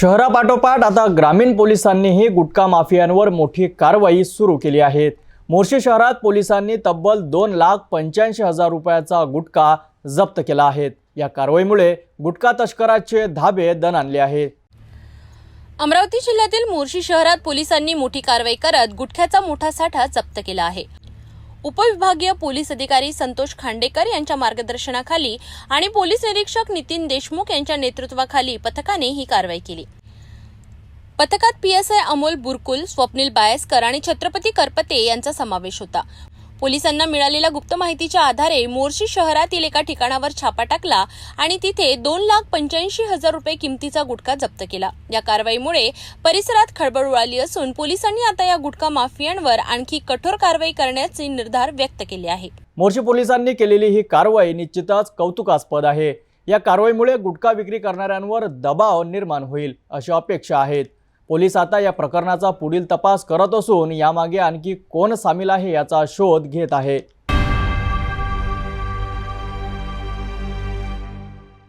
शहरापाठोपाठ आता ग्रामीण पोलिसांनीही गुटखा माफियांवर मोठी कारवाई सुरू केली आहे. मोर्शी शहरात पोलिसांनी तब्बल दोन लाख पंच्याऐंशी हजार रुपयाचा गुटखा जप्त केला आहे. या कारवाईमुळे गुटखा तस्कराचे धाबे दण आणले आहे. अमरावती जिल्ह्यातील मोर्शी शहरात पोलिसांनी मोठी कारवाई करत गुटख्याचा मोठा साठा जप्त केला आहे. उपविभागीय पोलीस अधिकारी संतोष खांडेकर यांच्या मार्गदर्शनाखाली आणि पोलीस निरीक्षक नितीन देशमुख यांच्या नेतृत्वाखाली पथकाने ही कारवाई केली. पथकात पीएसआय अमोल बुरकुल स्वप्नील बायस्कर आणि छत्रपती करपते यांचा समावेश होता. पोलिसांना मिळालेल्या गुप्त माहितीच्या आधारे मोर्शी शहरातील एका ठिकाणावर छापा टाकला आणि तिथे दोन लाख पंच्याऐंशी हजार रुपये किमतीचा गुटखा जप्त केला. या कारवाईमुळे परिसरात खळबळ उडाली असून पोलिसांनी आता या गुटखा माफियांवर आणखी कठोर कारवाई करण्याचे निर्धार व्यक्त केले आहे. मोर्शी पोलिसांनी केलेली ही कारवाई निश्चितच कौतुकास्पद आहे. या कारवाईमुळे गुटखा विक्री करणाऱ्यांवर दबाव निर्माण होईल अशी अपेक्षा आहेत. पोलीस आता या प्रकरणाचा पुढील तपास करत असून यामागे आणखी कोण सामील आहे याचा शोध घेत आहे.